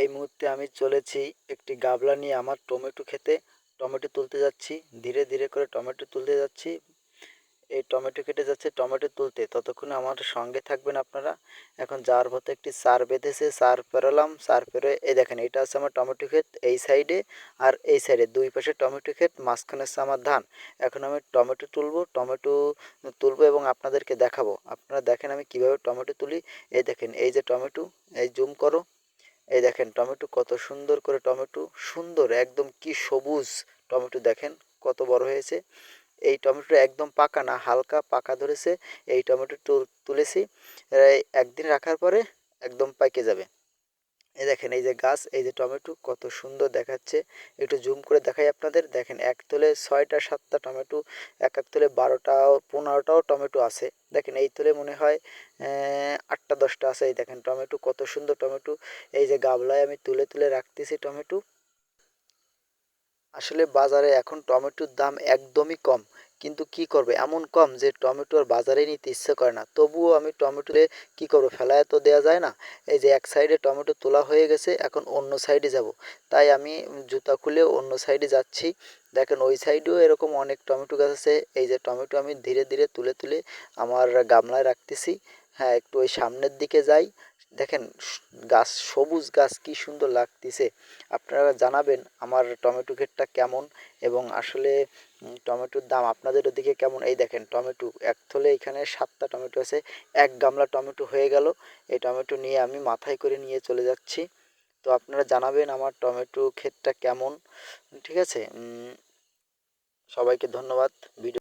এই মুহূর্তে আমি চলেছি একটি গাবলা নিয়ে আমার টমেটো খেতে। টমেটো তুলতে যাচ্ছি, ধীরে ধীরে করে টমেটো তুলতে যাচ্ছি। এই টমেটো কেটে যাচ্ছে টমেটো তুলতে। ততক্ষণে আমার সঙ্গে থাকবেন আপনারা। এখন যার পথে একটি সার বেঁধেছে, সার পেরোলাম, সার পেরোয়, এই দেখেন, এটা হচ্ছে আমার টমেটো ক্ষেত এই সাইডে আর এই সাইডে। দুই পাশে টমেটো ক্ষেত, মাঝখানে হচ্ছে আমার ধান। এখন আমি টমেটো তুলবো টমেটো তুলবো এবং আপনাদেরকে দেখাবো। আপনারা দেখেন আমি কীভাবে টমেটো তুলি। এই দেখেন, এই যে টমেটো, এই জুম করো। এই দেখেন টমেটো কত সুন্দর করে টমেটো, সুন্দর, একদম কি সবুজ টমেটো দেখেন কত বড় হয়েছে। এই টমেটো একদম পাকা না, হালকা পাকা ধরেছে। এই টমেটো তুলেছি একদিন রাখার পরে একদম পাইকে যাবে। এই দেখেন, এই যে গাছ, এই যে টমেটো কত সুন্দর দেখাচ্ছে। একটু জুম করে দেখাই আপনাদের। দেখেন, এক তোলে ছয়টা, সাতটা টমেটো, এক এক তোলে বারোটাও, পনেরোটাও টমেটো আছে। দেখেন, এই তোলে মনে হয় আটটা, দশটা আছে। এই দেখেন, টমেটো কত সুন্দর টমেটো। এই যে গাবলায় আমি তুলে তুলে রাখতেছি টমেটো। আসলে বাজারে এখন টমেটোর দাম একদমই কম। কিন্তু কি করবে? এমন কম যে টমেটো আর বাজারে নিতে ইচ্ছে করে না। তবুও আমি টমেটোরে কি করব? ফেলায় তো দেওয়া যায় না। এই যে এক সাইডে টমেটো তোলা হয়ে গেছে, এখন অন্য সাইডে যাব। তাই আমি জুতা খুলে অন্য সাইডে যাচ্ছি। দেখেন ওই সাইডেও এরকম অনেক টমেটো গাছ আছে। এই যে টমেটো আমি ধীরে ধীরে তুলে তুলে আমার গামলায় রাখতেছি। হ্যাঁ একটু ওই সামনের দিকে যাই। দেখেন গাছ, সবুজ গাছ কি সুন্দর লাগতেছে। আপনারা জানাবেন আমার টমেটো ক্ষেতটা কেমন এবং আসলে টমেটোর দাম আপনাদের ওদিকে কেমন? এই দেখেন, টমেটো এক থলে এখানে সাতটা টমেটো আছে, এক গামলা টমেটো হয়ে গেল। এই টমেটো নিয়ে আমি মাথায় করে নিয়ে চলে যাচ্ছি। তো আপনারা জানাবেন আমার টমেটো ক্ষেতটা কেমন, ঠিক আছে? সবাইকে ধন্যবাদ। ভিডিও